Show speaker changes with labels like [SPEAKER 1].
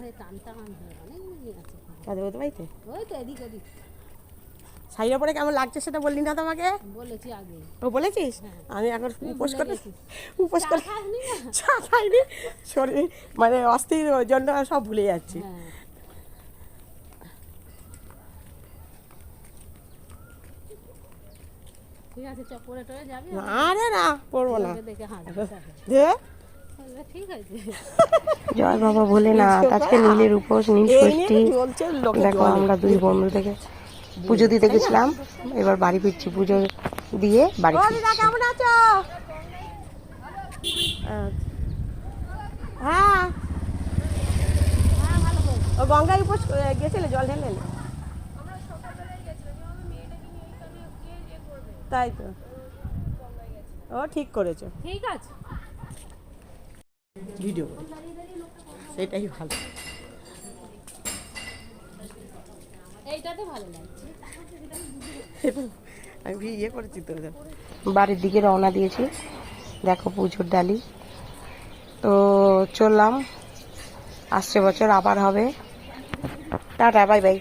[SPEAKER 1] হয়ে টান টান হয়ে অনেক আছে ওই তো এদিক ওদিক।
[SPEAKER 2] শাড়ির পরে কেমন লাগছে সেটা বললি না তোমাকে?
[SPEAKER 1] বলেছি আগে।
[SPEAKER 2] ও বলেছিস? আমি এখন উপোস করে উপোস করে চা খাইনি? শরীর মানে অস্থির ওই জন্য সব ভুলে যাচ্ছি।
[SPEAKER 1] হ্যাঁ। ঠিক আছে টরে যাবি?
[SPEAKER 2] না না পড়ব না।
[SPEAKER 1] দেখে
[SPEAKER 3] জয় বাবা বলে না আজকে নীলের উপোস নীল ষষ্ঠী। দেখো আমরা দুই বন্ধু থেকে পুজো দিতে গেছিলাম এবার বাড়ি ফিরছি পুজো দিয়ে বাড়ি
[SPEAKER 2] কেমন আছো? হ্যাঁ। ও গঙ্গায় উপোস গেছিলে জল ঢেলে এলে? তাই তো। ও ঠিক করেছ।
[SPEAKER 1] ঠিক আছে।
[SPEAKER 2] ভিডিও সেটাই ভালো।
[SPEAKER 1] এইটাতে ভালো লাগছে।
[SPEAKER 2] আমি ইয়ে করেছি তো
[SPEAKER 3] বাড়ির দিকে রওনা দিয়েছি। দেখো পুজোর ডালি। তো চললাম। আসছে বছর আবার হবে। Tata bye bye.